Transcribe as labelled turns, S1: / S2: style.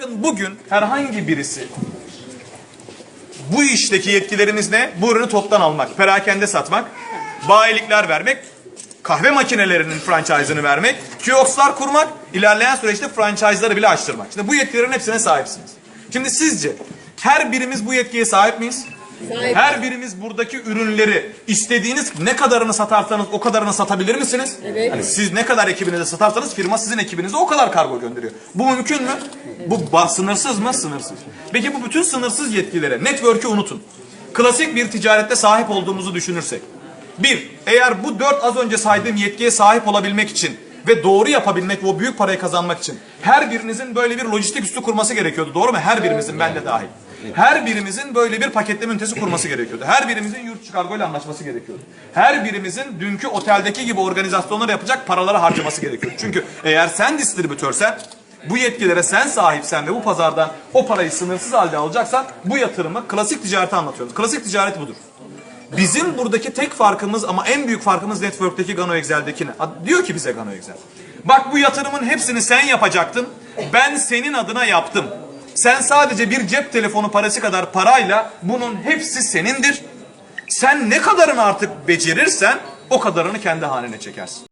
S1: Bakın bugün herhangi birisi bu işteki yetkilerimiz ne? Bu ürünü toptan almak, perakende satmak, bayilikler vermek, kahve makinelerinin franchise'ını vermek, kiosklar kurmak, ilerleyen süreçte franchise'ları bile açtırmak. Şimdi bu yetkilerin hepsine sahipsiniz. Şimdi sizce her birimiz bu yetkiye sahip miyiz?
S2: Sahip.
S1: Her birimiz buradaki ürünleri istediğiniz ne kadarını satarsanız o kadarını satabilir misiniz?
S2: Evet.
S1: Hani siz ne kadar ekibinize satarsanız firma sizin ekibinize o kadar kargo gönderiyor. Bu mümkün mü? Bu sınırsız mı? Sınırsız. Peki bu bütün sınırsız yetkilere, network'ü unutun. Klasik bir ticarette sahip olduğumuzu düşünürsek. Bir, eğer bu dört az önce saydığım yetkiye sahip olabilmek için ve doğru yapabilmek ve o büyük parayı kazanmak için her birinizin böyle bir lojistik üssü kurması gerekiyordu. Doğru mu? Her birimizin ben de dahil. Her birimizin böyle bir paketleme ünitesi kurması gerekiyordu. Her birimizin yurt dışı kargo ile anlaşması gerekiyordu. Her birimizin dünkü oteldeki gibi organizasyonları yapacak paraları harcaması gerekiyordu. Çünkü eğer sen distribütörsen bu yetkilere sen sahipsen ve bu pazardan o parayı sınırsız halde alacaksan bu yatırımı klasik ticareti anlatıyoruz. Klasik ticaret budur. Bizim buradaki tek farkımız ama en büyük farkımız Network'teki Gano Excel'deki ne? Ha, Diyor ki bize Gano Excel. Bak bu yatırımın hepsini sen yapacaktın. Ben senin adına yaptım. Sen sadece bir cep telefonu parası kadar parayla bunun hepsi senindir. Sen ne kadarını artık becerirsen o kadarını kendi haline çekersin.